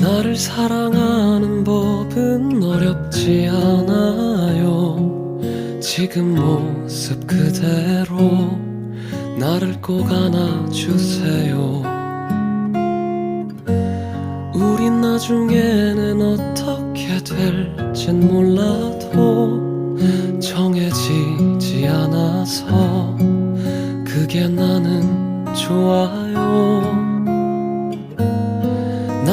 나를 사랑하는 법은 어렵지 않아요. 지금 모습 그대로 나를 꼭 안아주세요. 우린 나중에는 어떻게 될진 몰라도 정해지지 않아서 그게 나는 좋아요.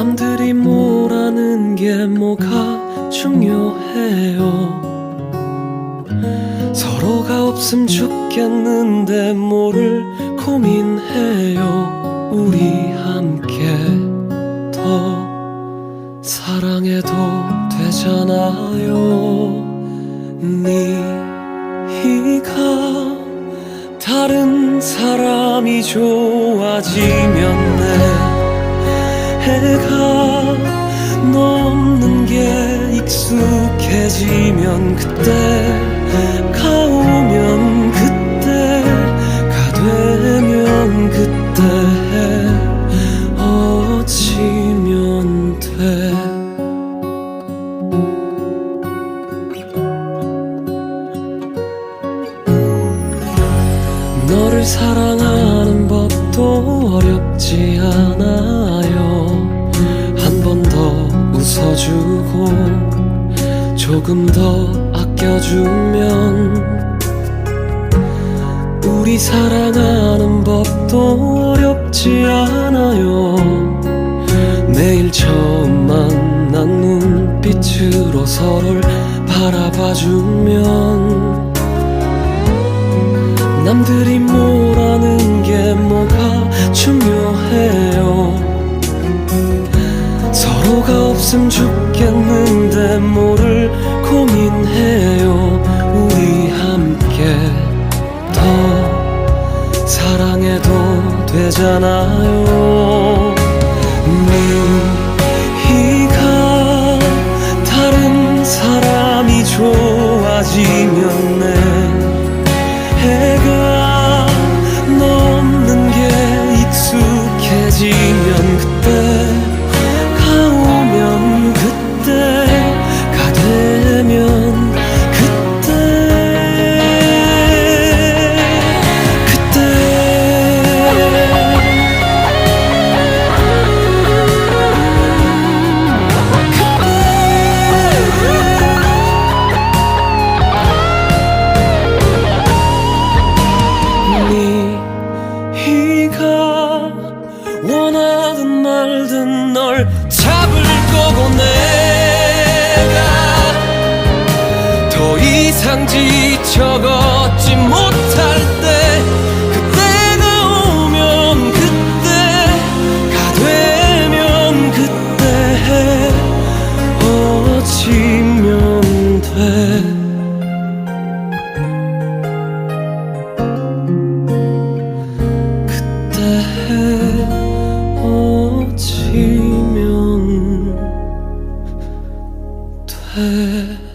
남들이 뭐라는 게 뭐가 중요해요. 서로가 없음 죽겠는데 뭐를 고민해요. 우리 함께 더 사랑해도 되잖아요. 네가 다른 사람이 좋아지면 내 해가 넘는 게 익숙해지면 그때 가 오면 그때 가 되면 그때 헤어지면 돼. 너를 사랑하는 법도 어렵지 않아 주고 조금 더 아껴주면 우리 사랑하는 법도 어렵지 않아요. 매일 처음 만난 눈빛으로 서로를 바라봐주면 남들이 뭐라는 게 뭐가 중요해요 서로가 없음 죽겠는데 뭐를 고민해요? 우리 함께 더 사랑해도 되잖아요. 네가 다른 사람이 좋아지면 내 잡을 거고 내가 더 이상 지쳐 걷지 못 her.